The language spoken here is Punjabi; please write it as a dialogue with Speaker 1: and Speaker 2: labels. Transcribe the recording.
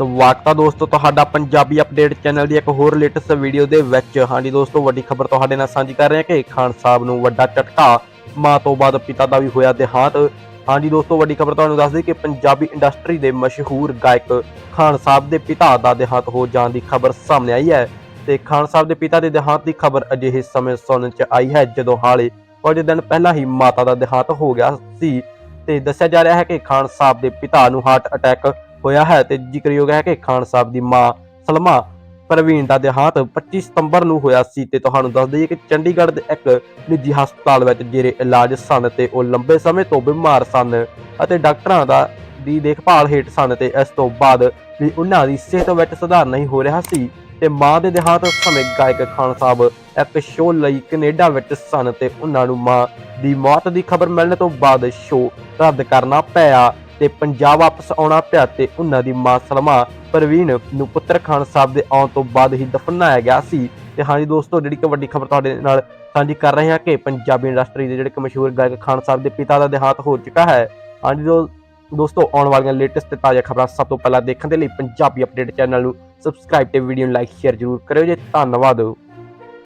Speaker 1: ਸਵਾਗਤ ਹੈ ਦੋਸਤੋ ਤੁਹਾਡਾ ਪੰਜਾਬੀ ਅਪਡੇਟ ਚੈਨਲ ਦੀ ਇੱਕ ਹੋਰ ਲੇਟੈਸਟ ਵੀਡੀਓ ਦੇ ਵਿੱਚ। ਹਾਂਜੀ ਦੋਸਤੋ, ਵੱਡੀ ਖਬਰ ਤੁਹਾਡੇ ਨਾਲ ਸਾਂਝੀ ਕਰ ਰਹੇ ਹਾਂ ਕਿ ਖਾਨ ਸਾਹਿਬ ਨੂੰ ਵੱਡਾ ਝਟਕਾ, ਮਾਂ ਤੋਂ ਬਾਅਦ ਪਿਤਾ ਦਾ ਵੀ ਹੋਇਆ ਦੇਹਾਂਤ। ਹਾਂਜੀ ਦੋਸਤੋ, ਵੱਡੀ ਖਬਰ ਤੁਹਾਨੂੰ ਦੱਸ ਦਈ ਕਿ ਪੰਜਾਬੀ ਇੰਡਸਟਰੀ ਦੇ ਮਸ਼ਹੂਰ ਗਾਇਕ ਖਾਨ ਸਾਹਿਬ ਦੇ ਪਿਤਾ ਦਾ ਦੇਹਾਂਤ ਹੋ ਜਾਣ ਦੀ ਖਬਰ ਸਾਹਮਣੇ ਆਈ ਹੈ। ਤੇ ਖਾਨ ਸਾਹਿਬ ਦੇ ਪਿਤਾ ਦੇ ਦੇਹਾਂਤ ਦੀ ਖਬਰ ਅਜਿਹੇ ਸਮੇਂ ਸੁਣਨ ਚ ਆਈ ਹੈ, ਜਦੋਂ ਹਾਲੇ ਕੁਝ ਦਿਨ ਪਹਿਲਾਂ ਹੀ ਮਾਤਾ ਦਾ ਦੇਹਾਂਤ ਹੋ ਗਿਆ ਸੀ। ਤੇ ਦੱਸਿਆ ਜਾ ਰਿਹਾ ਹੈ ਕਿ ਖਾਨ ਸਾਹਿਬ ਦੇ ਪਿਤਾ ਨੂੰ ਹਾਰਟ ਅਟੈਕ ਹੋਇਆ ਹੈ ਤੇ ਜ਼ਿਕਰਯੋਗ ਹੈ ਕਿ ਖਾਨ ਸਾਹਿਬ ਦੀ ਮਾਂ ਸਲਮਾ ਪ੍ਰਵੀਨ ਦਾ ਦੇਹਾਂਤ 25 ਸਤੰਬਰ ਨੂੰ ਹੋਇਆ ਸੀ ਤੇ ਤੁਹਾਨੂੰ ਦੱਸ ਦਈਏ ਕਿ ਚੰਡੀਗੜ੍ਹ ਦੇ ਇੱਕ ਨਿੱਜੀ ਹਸਪਤਾਲ ਵਿੱਚ ਜੇਰੇ ਇਲਾਜ ਸਨ ਤੇ ਉਹ ਲੰਬੇ ਸਮੇਂ ਤੋਂ ਬਿਮਾਰ ਸਨ ਅਤੇ ਡਾਕਟਰਾਂ ਦਾ ਦੀ ਦੇਖਭਾਲ ਹੇਠ ਸਨ ਤੇ ਇਸ ਤੋਂ ਬਾਅਦ ਵੀ ਉਹਨਾਂ ਦੀ ਸਿਹਤ ਵਿੱਚ ਸੁਧਾਰ ਨਹੀਂ ਹੋ ਰਿਹਾ ਸੀ ਤੇ ਮਾਂ ਦੇ ਦੇਹਾਂਤ ਸਮੇਂ ਗਾਇਕ ਖਾਨ ਸਾਹਿਬ ਇੱਕ ਸ਼ੋਅ ਲਈ ਕੈਨੇਡਾ ਵਿੱਚ ਸਨ ਤੇ ਉਹਨਾਂ ਨੂੰ ਮਾਂ ਦੀ ਮੌਤ ਦੀ ਖਬਰ ਮਿਲਣ ਤੋਂ ਬਾਅਦ ਸ਼ੋਅ ਰੱਦ ਕਰਨਾ ਪਿਆ। ਤੇ ਪੰਜਾਬ ਵਾਪਸ ਆਉਣਾ ਪਿਆ ਤੇ ਉਹਨਾਂ ਦੀ ਮਾਂ ਸਲਮਾ ਪ੍ਰਵੀਨ ਨੂੰ ਪੁੱਤਰ ਖਾਨ ਸਾਹਿਬ ਦੇ ਆਉਣ ਤੋਂ ਬਾਅਦ ਹੀ ਦਫਨਾਇਆ ਗਿਆ ਸੀ। ਤੇ ਹਾਂਜੀ ਦੋਸਤੋ, ਜਿਹੜੀ ਕਿ ਵੱਡੀ ਖਬਰ ਤੁਹਾਡੇ ਨਾਲ ਸਾਂਝੀ ਕਰ ਰਹੇ ਹਾਂ ਕਿ ਪੰਜਾਬੀ ਇੰਡਸਟਰੀ ਦੇ ਜਿਹੜੇ ਕਿ ਮਸ਼ਹੂਰ ਗਾਇਕ ਖਾਨ ਸਾਹਿਬ ਦੇ ਪਿਤਾ ਦਾ ਦੇਹਾਂਤ ਹੋ ਚੁੱਕਾ ਹੈ। ਹਾਂਜੀ ਦੋ ਦੋਸਤੋ, ਆਉਣ ਵਾਲੀਆਂ ਲੇਟੈਸਟ ਤੇ ਤਾਜ਼ਾ ਖਬਰਾਂ ਸਭ ਤੋਂ ਪਹਿਲਾਂ ਦੇਖਣ ਦੇ ਲਈ ਪੰਜਾਬੀ ਅਪਡੇਟ ਚੈਨਲ ਨੂੰ ਸਬਸਕ੍ਰਾਈਬ ਤੇ ਵੀਡੀਓ ਨੂੰ ਲਾਈਕ ਸ਼ੇਅਰ ਜ਼ਰੂਰ ਕਰਿਓ ਜੀ। ਧੰਨਵਾਦ।